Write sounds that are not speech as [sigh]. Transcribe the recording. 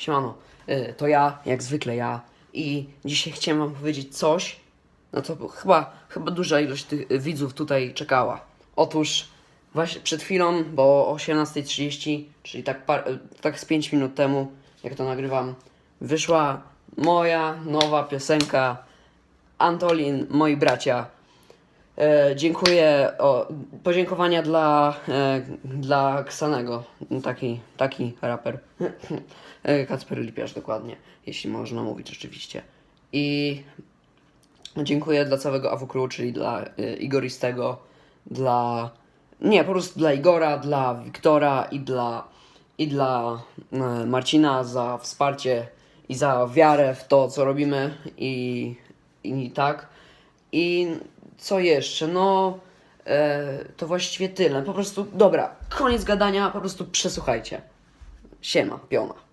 Siemano, y, to ja, jak zwykle ja i dzisiaj chciałem wam powiedzieć coś, na co chyba, chyba duża ilość tych widzów tutaj czekała. Otóż właśnie przed chwilą, bo o 18.30, czyli tak, par, y, tak z 5 minut temu, jak to nagrywam, wyszła moja nowa piosenka Antolin, moi bracia. E, dziękuję. O, podziękowania dla, e, dla Ksanego. Taki, taki raper. [laughs] E, Kacper Lipiarz dokładnie, jeśli można mówić rzeczywiście. I dziękuję dla całego AWKRU, czyli dla Igoristego, dla... Nie, po prostu dla Igora, dla Wiktora i dla, i dla Marcina za wsparcie i za wiarę w to, co robimy i, i tak. I co jeszcze? No, e, to właściwie tyle. Po prostu, dobra, koniec gadania, po prostu przesłuchajcie. Siema, piona.